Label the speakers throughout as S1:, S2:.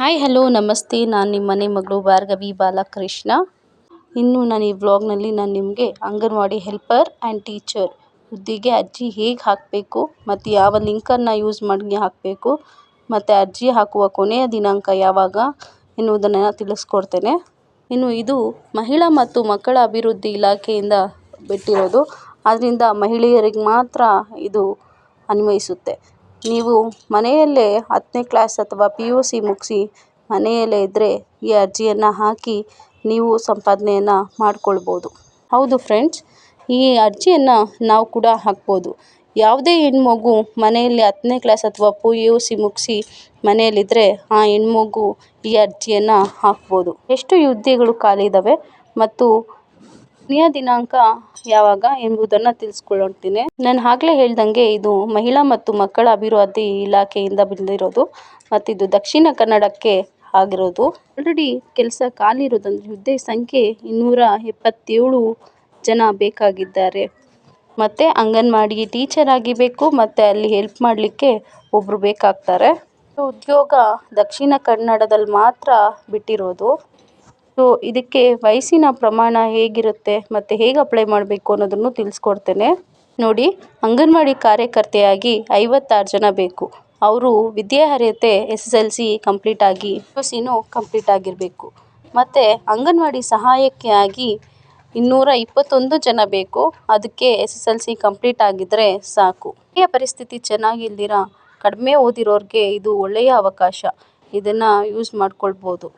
S1: Hi hello ನಮಸ್ತೆ. ನಾನು ನಿಮ್ಮ ಮನೆ ಮಗಳು ಭಾರ್ಗವಿ ಬಾಲಕೃಷ್ಣ. ಇನ್ನು ನಾನು ಈ ವ್ಲಾಗ್ನಲ್ಲಿ ನಾನು ನಿಮಗೆ ಅಂಗನವಾಡಿ ಹೆಲ್ಪರ್ ಆ್ಯಂಡ್ ಟೀಚರ್ ಹುದ್ದೆಗೆ ಅರ್ಜಿ ಹೇಗೆ ಹಾಕಬೇಕು ಮತ್ತು ಯಾವ ಲಿಂಕನ್ನು ಯೂಸ್ ಮಾಡಿ ಹಾಕಬೇಕು ಮತ್ತು ಅರ್ಜಿ ಹಾಕುವ ಕೊನೆಯ ದಿನಾಂಕ ಯಾವಾಗ ಎನ್ನುವುದನ್ನು ತಿಳಿಸ್ಕೊಡ್ತೇನೆ. ಇನ್ನು ಇದು ಮಹಿಳಾ ಮತ್ತು ಮಕ್ಕಳ ಅಭಿವೃದ್ಧಿ ಇಲಾಖೆಯಿಂದ ಬಿಟ್ಟಿರೋದು. ಆದ್ದರಿಂದ ಮಹಿಳೆಯರಿಗೆ ಮಾತ್ರ ಇದು ಅನ್ವಯಿಸುತ್ತೆ. ನೀವು ಮನೆಯಲ್ಲೇ ಹತ್ತನೇ ಕ್ಲಾಸ್ ಅಥವಾ ಪಿ ಯು ಸಿ ಮುಗಿಸಿ ಮನೆಯಲ್ಲೇ ಇದ್ದರೆ ಈ ಅರ್ಜಿಯನ್ನು ಹಾಕಿ ನೀವು ಸಂಪಾದನೆಯನ್ನು ಮಾಡ್ಕೊಳ್ಬೋದು. ಹೌದು ಫ್ರೆಂಡ್ಸ್ ಈ ಅರ್ಜಿಯನ್ನು ನಾವು ಕೂಡ ಹಾಕ್ಬೋದು. ಯಾವುದೇ ಹೆಣ್ಮಗು ಮನೆಯಲ್ಲಿ ಹತ್ತನೇ ಕ್ಲಾಸ್ ಅಥವಾ ಪಿ ಯು ಸಿ ಮುಗಿಸಿ ಮನೆಯಲ್ಲಿದ್ದರೆ ಆ ಹೆಣ್ಮಗು ಈ ಅರ್ಜಿಯನ್ನು ಹಾಕ್ಬೋದು. ಎಷ್ಟು ಹುದ್ದೆಗಳು ಖಾಲಿ ಇದ್ದಾವೆ ಮತ್ತು ಕೊನೆಯ ದಿನಾಂಕ ಯಾವಾಗ ಎಂಬುದನ್ನು ತಿಳಿಸ್ಕೊಳ್ತೀನಿ. ನಾನು ಆಗಲೇ ಹೇಳ್ದಂಗೆ ಇದು ಮಹಿಳಾ ಮತ್ತು ಮಕ್ಕಳ ಅಭಿವೃದ್ಧಿ ಇಲಾಖೆಯಿಂದ ಬಂದಿರೋದು ಮತ್ತಿದು ದಕ್ಷಿಣ ಕನ್ನಡಕ್ಕೆ ಆಗಿರೋದು. ಆಲ್ರೆಡಿ ಕೆಲಸ ಖಾಲಿ ಇರೋದಂದ್ರೆ ಹುದ್ದೆ ಸಂಖ್ಯೆ ಇನ್ನೂರ ಎಪ್ಪತ್ತೇಳು ಜನ ಬೇಕಾಗಿದ್ದಾರೆ. ಮತ್ತು ಅಂಗನವಾಡಿ ಟೀಚರ್ ಆಗಿ ಬೇಕು ಮತ್ತು ಅಲ್ಲಿ ಹೆಲ್ಪ್ ಮಾಡಲಿಕ್ಕೆ ಒಬ್ಬರು ಬೇಕಾಗ್ತಾರೆ. ಉದ್ಯೋಗ ದಕ್ಷಿಣ ಕನ್ನಡದಲ್ಲಿ ಮಾತ್ರ ಬಿಟ್ಟಿರೋದು. ಸೊ ಇದಕ್ಕೆ ವಯಸ್ಸಿನ ಪ್ರಮಾಣ ಹೇಗಿರುತ್ತೆ ಮತ್ತು ಹೇಗೆ ಅಪ್ಲೈ ಮಾಡಬೇಕು ಅನ್ನೋದನ್ನು ತಿಳಿಸ್ಕೊಡ್ತೇನೆ. ನೋಡಿ, ಅಂಗನವಾಡಿ ಕಾರ್ಯಕರ್ತೆಯಾಗಿ ಐವತ್ತಾರು ಜನ ಬೇಕು. ಅವರು ವಿದ್ಯಾರ್ಹತೆ S S L C complete ಆಗಿ ಸಿನೂ ಕಂಪ್ಲೀಟ್ ಆಗಿರಬೇಕು. ಮತ್ತು ಅಂಗನವಾಡಿ ಸಹಾಯಕಿಯಾಗಿ ಇನ್ನೂರ ಇಪ್ಪತ್ತೊಂದು ಜನ ಬೇಕು. ಅದಕ್ಕೆ S S L C complete ಆಗಿದ್ದರೆ ಸಾಕು. ಈ ಪರಿಸ್ಥಿತಿ ಚೆನ್ನಾಗಿಲ್ದಿರ, ಕಡಿಮೆ ಓದಿರೋರಿಗೆ ಇದು ಒಳ್ಳೆಯ ಅವಕಾಶ. ಇದನ್ನು ಯೂಸ್ ಮಾಡ್ಕೊಳ್ಬೋದು.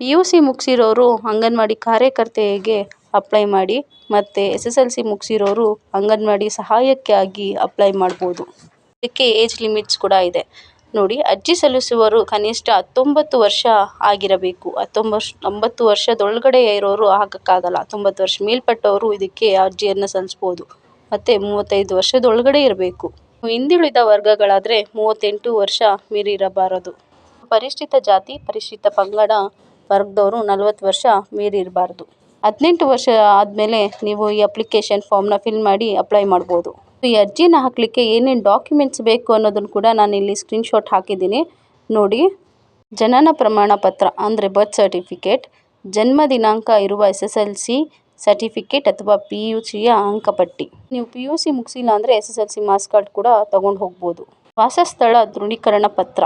S1: ಪಿ ಯು ಸಿ ಮುಗಿಸಿರೋರು ಅಂಗನವಾಡಿ ಕಾರ್ಯಕರ್ತೆಗೆ ಅಪ್ಲೈ ಮಾಡಿ ಮತ್ತು ಎಸ್ ಎಸ್ ಎಲ್ ಸಿ ಮುಗಿಸಿರೋರು ಅಂಗನವಾಡಿ ಸಹಾಯಕ್ಕಾಗಿ ಅಪ್ಲೈ ಮಾಡ್ಬೋದು. ಇದಕ್ಕೆ ಏಜ್ ಲಿಮಿಟ್ಸ್ ಕೂಡ ಇದೆ. ನೋಡಿ, ಅರ್ಜಿ ಸಲ್ಲಿಸುವವರು ಕನಿಷ್ಠ ಹತ್ತೊಂಬತ್ತು ವರ್ಷ ಆಗಿರಬೇಕು. ಹತ್ತೊಂಬತ್ತು ಒಂಬತ್ತು ವರ್ಷದೊಳಗಡೆ ಇರೋರು ಹಾಕೋಕ್ಕಾಗಲ್ಲ ಹತ್ತೊಂಬತ್ತು ವರ್ಷ ಮೇಲ್ಪಟ್ಟವರು ಇದಕ್ಕೆ ಅರ್ಜಿಯನ್ನು ಸಲ್ಲಿಸ್ಬೋದು. ಮತ್ತು ಮೂವತ್ತೈದು ವರ್ಷದೊಳಗಡೆ ಇರಬೇಕು. ಹಿಂದುಳಿದ ವರ್ಗಗಳಾದರೆ ಮೂವತ್ತೆಂಟು ವರ್ಷ ಮೀರಿರಬಾರದು ಪರಿಶಿಷ್ಟ ಜಾತಿ ಪರಿಶಿಷ್ಟ ಪಂಗಡ ವರ್ಗದವರು ನಲವತ್ತು ವರ್ಷ ಮೀರಿರಬಾರ್ದು. ಹದಿನೆಂಟು ವರ್ಷ ಆದಮೇಲೆ ನೀವು ಈ ಅಪ್ಲಿಕೇಶನ್ ಫಾರ್ಮ್ನ ಫಿಲ್ ಮಾಡಿ ಅಪ್ಲೈ ಮಾಡ್ಬೋದು. ಈ ಅರ್ಜಿನ ಹಾಕಲಿಕ್ಕೆ ಏನೇನು ಡಾಕ್ಯುಮೆಂಟ್ಸ್ ಬೇಕು ಅನ್ನೋದನ್ನು ಕೂಡ ನಾನು ಇಲ್ಲಿ ಸ್ಕ್ರೀನ್ಶಾಟ್ ಹಾಕಿದ್ದೀನಿ. ನೋಡಿ, ಜನನ ಪ್ರಮಾಣ ಪತ್ರ ಅಂದರೆ ಬರ್ತ್ ಸರ್ಟಿಫಿಕೇಟ್ ಜನ್ಮ ದಿನಾಂಕ ಇರುವ S S L C certificate ಅಥವಾ ಪಿ ಯು ಸಿಯ ಅಂಕಪಟ್ಟಿ ನೀವು ಪಿ ಯು ಸಿ ಮುಗಿಸಿಲ್ಲ ಅಂದರೆ S S L C marks card ಕೂಡ ತೊಗೊಂಡು ಹೋಗ್ಬೋದು. ವಾಸಸ್ಥಳ ದೃಢೀಕರಣ ಪತ್ರ.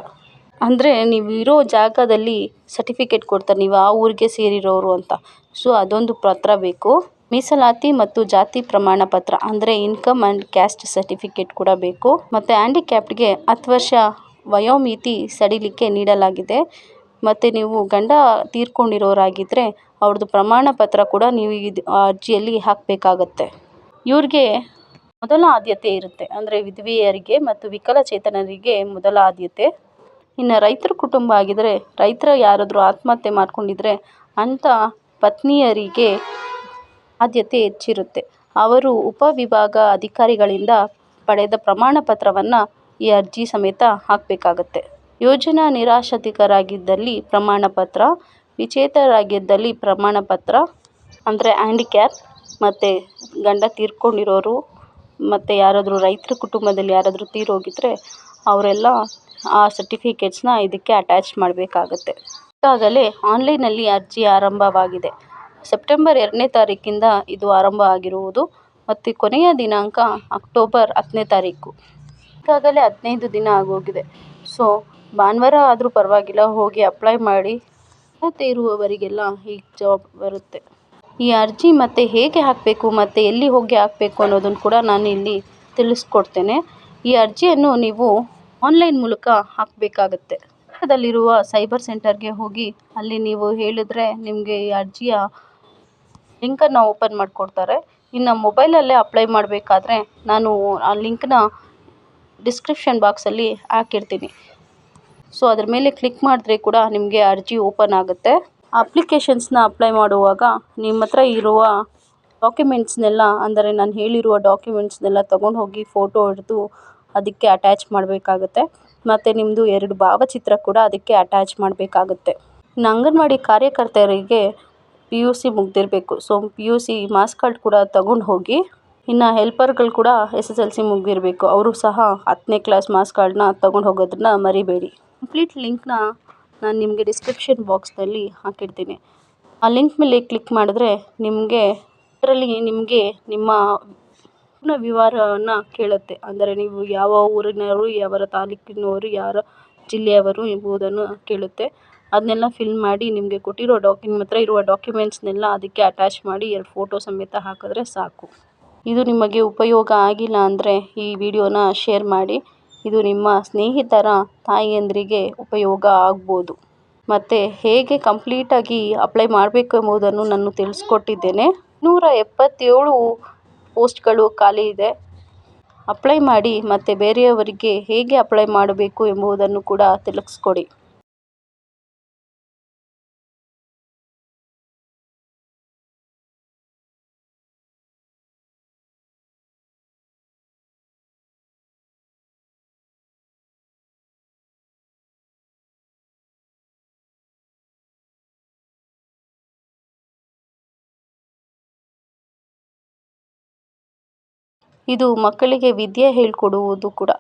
S1: ಅಂದರೆ ನೀವು ಇರೋ ಜಾಗದಲ್ಲಿ ಸರ್ಟಿಫಿಕೇಟ್ ಕೊಡ್ತಾರೆ, ನೀವು ಆ ಊರಿಗೆ ಸೇರಿರೋರು ಅಂತ. ಸೊ ಅದೊಂದು ಪತ್ರ ಬೇಕು. ಮೀಸಲಾತಿ ಮತ್ತು ಜಾತಿ ಪ್ರಮಾಣ ಪತ್ರ ಅಂದರೆ ಇನ್ಕಮ್ ಆ್ಯಂಡ್ ಕ್ಯಾಸ್ಟ್ ಸರ್ಟಿಫಿಕೇಟ್ ಕೂಡ ಬೇಕು. ಮತ್ತು ಹ್ಯಾಂಡಿಕ್ಯಾಪ್ಡ್ಗೆ ಹತ್ತು ವರ್ಷ ವಯೋಮಿತಿ ಸಡಿಲಿಕೆ ನೀಡಲಾಗಿದೆ. ಮತ್ತು ನೀವು ಗಂಡ ತೀರ್ಕೊಂಡಿರೋರಾಗಿದ್ದರೆ ಅವ್ರದ್ದು ಪ್ರಮಾಣ ಪತ್ರ ಕೂಡ ನೀವು ಇದು ಅರ್ಜಿಯಲ್ಲಿ ಹಾಕಬೇಕಾಗತ್ತೆ. ಇವ್ರಿಗೆ ಮೊದಲ ಆದ್ಯತೆ ಇರುತ್ತೆ. ಅಂದರೆ ವಿಧವೆಯರಿಗೆ ಮತ್ತು ವಿಕಲಚೇತನರಿಗೆ ಮೊದಲ ಆದ್ಯತೆ. ಇನ್ನು ರೈತರ ಕುಟುಂಬ ಆಗಿದ್ದರೆ ರೈತರ ಯಾರಾದರೂ ಆತ್ಮಹತ್ಯೆ ಮಾಡ್ಕೊಂಡಿದ್ರೆ ಅಂಥ ಪತ್ನಿಯರಿಗೆ ಆದ್ಯತೆ ಹೆಚ್ಚಿರುತ್ತೆ. ಅವರು ಉಪವಿಭಾಗ ಅಧಿಕಾರಿಗಳಿಂದ ಪಡೆದ ಪ್ರಮಾಣ ಪತ್ರವನ್ನು ಈ ಅರ್ಜಿ ಸಮೇತ ಹಾಕಬೇಕಾಗತ್ತೆ. ಯೋಜನಾ ನಿರಾಶ್ರಿತರಾಗಿದ್ದಲ್ಲಿ ಪ್ರಮಾಣ ಪತ್ರ ವಿಚೇತರಾಗಿದ್ದಲ್ಲಿ ಪ್ರಮಾಣ ಪತ್ರ, ಅಂದರೆ ಹ್ಯಾಂಡಿಕ್ಯಾಪ್ ಮತ್ತು ಗಂಡ ತೀರ್ಕೊಂಡಿರೋರು ಮತ್ತು ಯಾರಾದರೂ ರೈತ್ರ ಕುಟುಂಬದಲ್ಲಿ ಯಾರಾದರೂ ತೀರೋಗಿದ್ದರೆ ಅವರೆಲ್ಲ ಆ ಸರ್ಟಿಫಿಕೇಟ್ಸ್ನ ಇದಕ್ಕೆ ಅಟ್ಯಾಚ್ ಮಾಡಬೇಕಾಗತ್ತೆ. ಈಗಾಗಲೇ ಆನ್ಲೈನಲ್ಲಿ ಅರ್ಜಿ ಆರಂಭವಾಗಿದೆ. ಸೆಪ್ಟೆಂಬರ್ ಎರಡನೇ ತಾರೀಕಿಂದ ಇದು ಆರಂಭ ಆಗಿರುವುದು ಮತ್ತು ಕೊನೆಯ ದಿನಾಂಕ ಅಕ್ಟೋಬರ್ ಹತ್ತನೇ ತಾರೀಕು. ಈಗಾಗಲೇ ಹದಿನೈದು ದಿನ ಆಗೋಗಿದೆ. ಸೊ ಭಾನುವಾರ ಆದರೂ ಪರವಾಗಿಲ್ಲ, ಹೋಗಿ ಅಪ್ಲೈ ಮಾಡಿ ಮತ್ತೆ ಇರುವವರಿಗೆಲ್ಲ ಈ ಜಾಬ್ ಬರುತ್ತೆ. ಈ ಅರ್ಜಿ ಮತ್ತೆ ಹೇಗೆ ಹಾಕಬೇಕು ಮತ್ತು ಎಲ್ಲಿ ಹೋಗಿ ಹಾಕಬೇಕು ಅನ್ನೋದನ್ನು ಕೂಡ ನಾನು ಇಲ್ಲಿ ತಿಳಿಸ್ಕೊಡ್ತೇನೆ. ಈ ಅರ್ಜಿಯನ್ನು ನೀವು ಆನ್ಲೈನ್ ಮೂಲಕ ಹಾಕಬೇಕಾಗತ್ತೆ. ಪಕ್ಕದಲ್ಲಿರುವ ಸೈಬರ್ ಸೆಂಟರ್ಗೆ ಹೋಗಿ ಅಲ್ಲಿ ನೀವು ಹೇಳಿದ್ರೆ ನಿಮಗೆ ಈ ಅರ್ಜಿಯ ಲಿಂಕನ್ನು ಓಪನ್ ಮಾಡಿಕೊಡ್ತಾರೆ. ಇನ್ನು ಮೊಬೈಲಲ್ಲೇ ಅಪ್ಲೈ ಮಾಡಬೇಕಾದ್ರೆ ನಾನು ಆ ಲಿಂಕ್ನ ಡಿಸ್ಕ್ರಿಪ್ಷನ್ ಬಾಕ್ಸಲ್ಲಿ ಹಾಕಿರ್ತೀನಿ. ಸೊ ಅದ್ರ ಮೇಲೆ ಕ್ಲಿಕ್ ಮಾಡಿದ್ರೆ ಕೂಡ ನಿಮಗೆ ಅರ್ಜಿ ಓಪನ್ ಆಗುತ್ತೆ. ಅಪ್ಲಿಕೇಶನ್ಸ್ನ ಅಪ್ಲೈ ಮಾಡುವಾಗ ನಿಮ್ಮ ಹತ್ರ ಇರುವ ಡಾಕ್ಯುಮೆಂಟ್ಸ್ನೆಲ್ಲ, ಅಂದರೆ ನಾನು ಹೇಳಿರುವ ಡಾಕ್ಯುಮೆಂಟ್ಸ್ನೆಲ್ಲ ತೊಗೊಂಡು ಹೋಗಿ ಫೋಟೋ ಹಿಡಿದು ಅದಕ್ಕೆ ಅಟ್ಯಾಚ್ ಮಾಡಬೇಕಾಗುತ್ತೆ. ಮತ್ತು ನಿಮ್ಮದು ಎರಡು ಭಾವಚಿತ್ರ ಕೂಡ ಅದಕ್ಕೆ ಅಟ್ಯಾಚ್ ಮಾಡಬೇಕಾಗುತ್ತೆ. ಅಂಗನವಾಡಿ ಕಾರ್ಯಕರ್ತೆಯರಿಗೆ P U C ಮುಗಿದಿರಬೇಕು. So P U C marks card ಕೂಡ ತಗೊಂಡು ಹೋಗಿ, ಇನ್ನು ಹೆಲ್ಪರ್ಗಳು ಕೂಡ ಎಸ್ ಎಸ್ ಎಲ್ ಸಿ ಮುಗಿದಿರಬೇಕು. ಅವರು ಸಹ ಹತ್ತನೇ ಕ್ಲಾಸ್ ಮಾರ್ಕ್ಸ್ ಕಾರ್ಡ್ನ ತಗೊಂಡು ಹೋಗೋದನ್ನ ಮರಿಬೇಡಿ. ಕಂಪ್ಲೀಟ್ ಲಿಂಕ್ನ ನಾನು ನಿಮಗೆ ಡಿಸ್ಕ್ರಿಪ್ಷನ್ ಬಾಕ್ಸ್ನಲ್ಲಿ ಹಾಕಿರ್ತೀನಿ ಆ ಲಿಂಕ್ ಮೇಲೆ ಕ್ಲಿಕ್ ಮಾಡಿದ್ರೆ ನಿಮಗೆ, ಅದರಲ್ಲಿ ನಿಮಗೆ ನಿಮ್ಮ ಪೂರ್ಣ ವಿವರವನ್ನು ಕೇಳುತ್ತೆ. ಅಂದರೆ ನೀವು ಯಾವ ಊರಿನವರು ಯಾವ ತಾಲೂಕಿನವರು, ಯಾರ ಜಿಲ್ಲೆಯವರು ಎಂಬುದನ್ನು ಕೇಳುತ್ತೆ. ಅದನ್ನೆಲ್ಲ ಫಿಲ್ ಮಾಡಿ ನಿಮಗೆ ಕೊಟ್ಟಿರೋ ಡಾಕ್ಯು ನಿಮ್ಮ ಹತ್ರ ಇರುವ ಡಾಕ್ಯುಮೆಂಟ್ಸ್ನೆಲ್ಲ ಅದಕ್ಕೆ ಅಟ್ಯಾಚ್ ಮಾಡಿ ಎರಡು ಫೋಟೋ ಸಮೇತ ಹಾಕಿದ್ರೆ ಸಾಕು. ಇದು ನಿಮಗೆ ಉಪಯೋಗ ಆಗಿಲ್ಲ ಅಂದರೆ ಈ ವಿಡಿಯೋನ ಶೇರ್ ಮಾಡಿ. ಇದು ನಿಮ್ಮ ಸ್ನೇಹಿತರ ತಾಯಿಯಂದರಿಗೆ ಉಪಯೋಗ ಆಗ್ಬೋದು. ಮತ್ತು ಹೇಗೆ ಕಂಪ್ಲೀಟಾಗಿ ಅಪ್ಲೈ ಮಾಡಬೇಕು ಎಂಬುದನ್ನು ನಾನು ತಿಳಿಸ್ಕೊಟ್ಟಿದ್ದೇನೆ. ನೂರ ಎಪ್ಪತ್ತೇಳು ಪೋಸ್ಟ್ಗಳು ಖಾಲಿ ಇದೆ. ಅಪ್ಲೈ ಮಾಡಿ ಮತ್ತೆ ಬೇರೆಯವರಿಗೆ ಹೇಗೆ ಅಪ್ಲೈ ಮಾಡಬೇಕು ಎಂಬುದನ್ನು ಕೂಡ ತಿಳಿಸ್ಕೊಡಿ. ಇದು ಮಕ್ಕಳಿಗೆ ವಿದ್ಯೆ ಹೇಳಿಕೊಡುವುದು ಕೂಡ.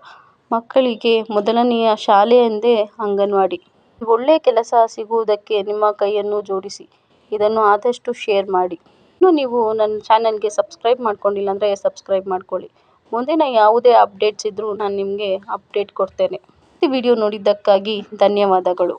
S1: ಮಕ್ಕಳಿಗೆ ಮೊದಲನೆಯ ಶಾಲೆ ಎಂದೇ ಅಂಗನವಾಡಿ. ಒಳ್ಳೆಯ ಕೆಲಸ ಸಿಗುವುದಕ್ಕೆ ನಿಮ್ಮ ಕೈಯನ್ನು ಜೋಡಿಸಿ. ಇದನ್ನು ಆದಷ್ಟು ಶೇರ್ ಮಾಡಿ. ಇನ್ನು ನೀವು ನನ್ನ ಚಾನಲ್ಗೆ ಸಬ್ಸ್ಕ್ರೈಬ್ ಮಾಡ್ಕೊಂಡಿಲ್ಲ ಅಂದರೆ ಸಬ್ಸ್ಕ್ರೈಬ್ ಮಾಡ್ಕೊಳ್ಳಿ. ಮುಂದಿನ ಯಾವುದೇ ಅಪ್ಡೇಟ್ಸ್ ಇದ್ದರೂ ನಾನು ನಿಮಗೆ ಅಪ್ಡೇಟ್ ಕೊಡ್ತೇನೆ. ಈ ವಿಡಿಯೋ ನೋಡಿದ್ದಕ್ಕಾಗಿ ಧನ್ಯವಾದಗಳು.